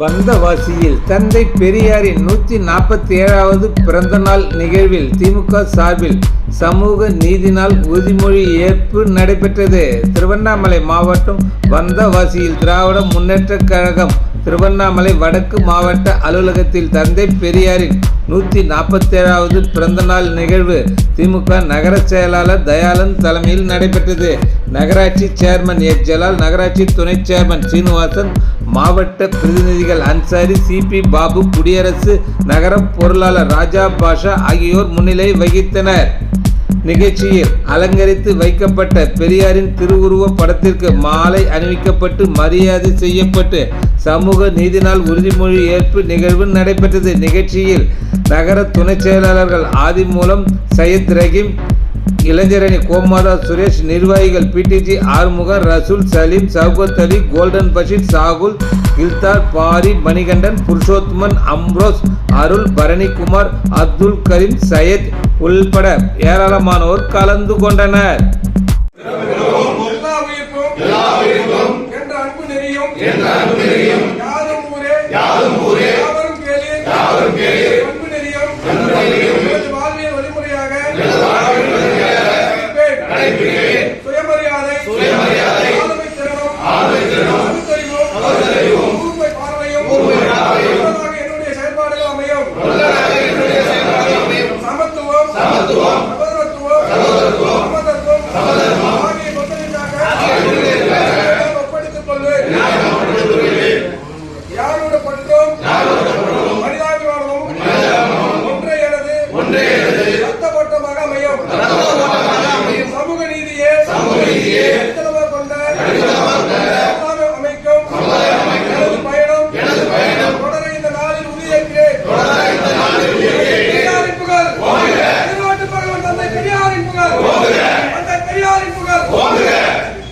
வந்தவாசியில் தந்தை பெரியாரின் நூற்றி நாற்பத்தி ஏழாவது பிறந்தநாள் நிகழ்வில் திமுக சார்பில் சமூக நீதி நாள் உறுதிமொழி ஏற்பு நடைபெற்றது. திருவண்ணாமலை மாவட்டம் வந்தவாசியில் திராவிட முன்னேற்ற கழகம் திருவண்ணாமலை வடக்கு மாவட்ட அலுவலகத்தில் தந்தை பெரியாரின் நூற்றி நாற்பத்தேழாவது பிறந்தநாள் நிகழ்வு திமுக நகர செயலாளர் தயாளன் தலைமையில் நடைபெற்றது. நகராட்சி சேர்மன் எச். ஜலால் நகராட்சி துணை சேர்மன் சீனிவாசன் மாவட்ட பிரதிநிதிகள் அன்சாரி சிபி பாபு குடியரசு நகர பொருளாளர் ராஜா பாஷா ஆகியோர் முன்னிலை வகித்தனர். நிகழ்ச்சியில் அலங்கரித்து வைக்கப்பட்ட பெரியாரின் திருவுருவ படத்திற்கு மாலை அணிவிக்கப்பட்டு மரியாதை செய்யப்பட்டு சமூக நீதி நாள் உறுதிமொழி ஏற்பு நிகழ்வு நடைபெற்றது. நிகழ்ச்சியில் நகர துணை செயலாளர்கள் ஆதி மூலம் சையத் ரஹீம் இளைஞரணி கோமாதா சுரேஷ் நிர்வாகிகள் பிடிஜி ஆறுமுக ரசூல் சலீம் சவுகத் அலி கோல்டன் பஷீர் சாகுல் இல்தார் பாரி மணிகண்டன் புருஷோத்மன் அம்ரோஸ் அருள் பரணிகுமார் அப்துல் கரீம் சையத் உள்பட ஏராளமானோர் கலந்து கொண்டனர். என்ற அன்பு நெறியும்.